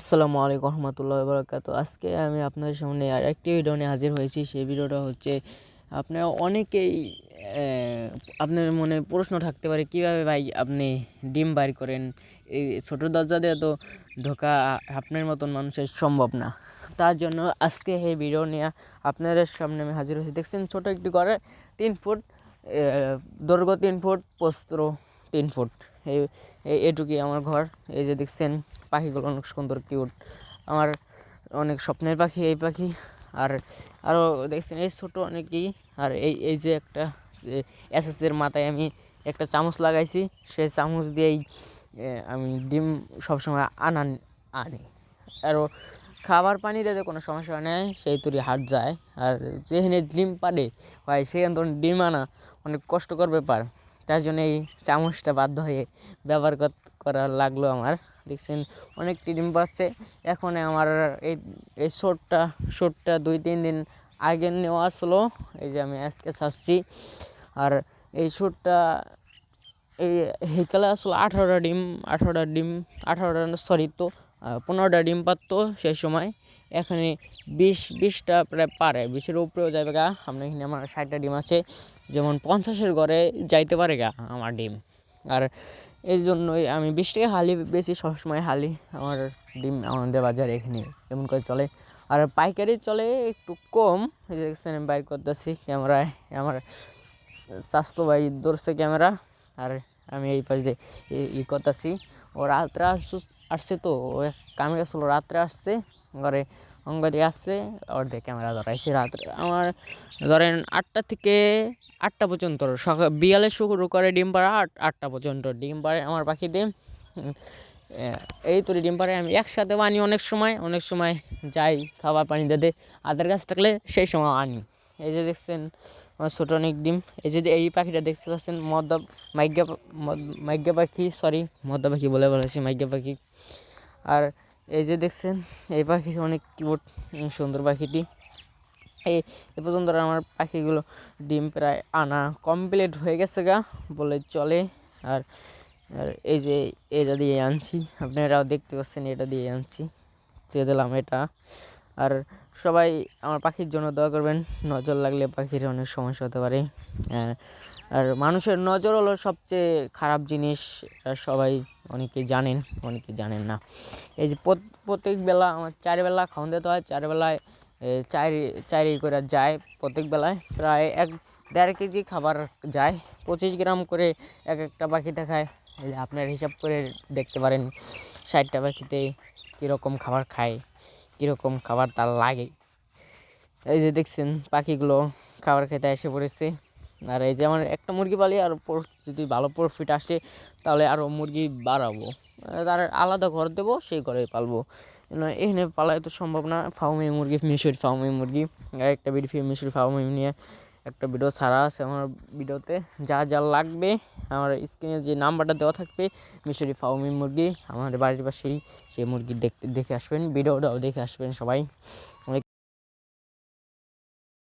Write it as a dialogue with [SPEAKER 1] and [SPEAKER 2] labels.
[SPEAKER 1] আসসালামু আলাইকুম রহমতুল্লাহ বরকাত আজকে আমি আপনাদের সামনে আর একটি ভিডিও নিয়ে হাজির হয়েছি। সেই ভিডিওটা হচ্ছে আপনারা অনেকেই আপনার মনে প্রশ্ন থাকতে পারে, কীভাবে ভাই আপনি ডিম বাইর করেন? এই ছোটো দরজা দিয়ে তো ঢোকা আপনার মতন মানুষের সম্ভব না। তার জন্য আজকে এই ভিডিও নিয়ে আপনাদের সামনে আমি হাজির হয়েছি। দেখছেন, ছোটো একটি ঘরে তিন ফুট দৈর্ঘ্য তিন ফুট, প্রস্থ তিন ফুট। এই- এটুকুই আমার ঘর। এই যে দেখছেন পাখিগুলো অনেক সুন্দর, কিউট। আমার অনেক স্বপ্নের পাখি, এই পাখি। আর আরও দেখছেন, এই ছোটো অনেকেই। আর এই এই যে একটা এসএসের মাথায় আমি একটা চামচ লাগাইছি, সেই চামচ দিয়েই আমি ডিম সবসময় আনা। আনি আরও খাবার পানি দিতে কোনো সমস্যা নেই, সেই তুরি হাট যায়। আর যেখানে ডিম পারে হয় সেখানে তো ডিম আনা অনেক কষ্টকর ব্যাপার। তার জন্য এই চামচটা বাধ্য হয়ে ব্যবহার করা লাগল আমার। দেখছেন অনেকটি ডিম পাচ্ছে। এখন আমার এই এই শোটটা শোটটা দুই, তিন দিন আগে নেওয়া আসলো এই যে আমি আজকে ছাড়ছি। আর এই শোটটা এই হেকালে আসলে আঠারোটা ডিম আঠারোটা ডিম, আঠারোটা সরি তো পনেরোটা ডিম পারতো সেই সময়। এখানে বিশ, বিশটা প্রায় পারে, বিশের উপরেও যাবে গা। আপনার এখানে আমার ষাটটা ডিম আছে। যেমন পঞ্চাশের ঘরে যাইতে পারে গা আমার ডিম। আর এই জন্যই আমি বিশ টাকা হালি বেশি সবসময় হালি আমার ডিম আমাদের বাজারে এখানে এমন করে চলে। আর পাইকারি চলে একটু কম দেখছেন আমি বাইর করতেছি ক্যামেরায়, আমার স্বাস্থ্য ভাই ধরছে ক্যামেরা। আর আমি এই পাশ দিয়ে ই- করতেছি। ও রাত্রে আসু- আসছে তো ও কামে গেছিল রাত্রে আসছে ঘরে অঙ্গদি আসছে দিয়ে ক্যামেরা ধরাইছে রাত্রে। আমার ধরেন আটটা থেকে আটটা পর্যন্ত সকাল বিয়ালে শুরু করে ডিম পাড়া আট আটটা পর্যন্ত ডিম পাড়ে আমার উম, এই তো ডিম পাড়ে আমি একসাথে আনি অনেক সময় অনেক সময় যাই খাবার পানি দিতে আদের কাছে থাকলে সেই সময় আনি। এই যে দেখছেন ছোটো অনেক ডিম। এই যে এই পাখিটা দেখতে পাচ্ছেন, মদ্দা মাইগা মাইগা পাখি সরি মদ্দা পাখি বলে বলেছি মাইগা পাখি। আর এই যে দেখছেন, এই পাখি অনেক কিউট সুন্দর পাখিটি। এই, এ পর্যন্ত আমার পাখিগুলো ডিম প্রায় আনা কমপ্লিট হয়ে গেছে গা, বলে চলে। আর আর এই যে এটা দিয়ে আনছি, আপনারাও দেখতে পাচ্ছেন, এটা দিয়ে আনছি। দিয়ে দিলাম এটা। আর সবাই আমার পাখির জন্য দোয়া করবেন। নজর লাগলে পাখির অনেক সমস্যা হতে পারে। আর- মানুষের নজর হলো সবচেয়ে খারাপ জিনিস সবাই অনেকে জানেন অনেকে জানেন না। এই যে প্রত- প্রত্যেক বেলা আমার চার বেলা খাওয়ান দিতে হয় চার বেলায় এ, চার করে যায় প্রত্যেক বেলায়। প্রায় এক দেড় কেজি খাবার যায় পঁচিশ গ্রাম করে এক একটা পাখিতে খায়। এই যে আপনার হিসাব করে দেখতে পারেন ষাটটা পাখিতে কীরকম খাবার খায়। কীরকম খাবার তার লাগে। এই যে দেখছেন পাখিগুলো খাবার খেতে এসে পড়েছে। আর এই যে আমার একটা মুরগি পালি আর যদি ভালো প্রফিট আসে, তাহলে আরও মুরগি বাড়াবো। তার আলাদা ঘর দেবো, সেই ঘরে পালবো। এখানে পালাই তো সম্ভব না। ফার্মে মুরগি, মিশরি ফার্মে মুরগি আর একটা ভিডিও মিশরি ফার্মে নিয়ে একটা ভিডিও ছাড়া আছে আমার ভিডিওতে যা যা লাগবে, আমার স্ক্রিনে যে নাম্বারটা দেওয়া থাকবে, মিশরি ফাউমি মুরগি আমাদের বাড়ির পাশেই সেই মুরগি দেখতে, দেখে আসবেন ভিডিওটাও দেখে আসবেন সবাই।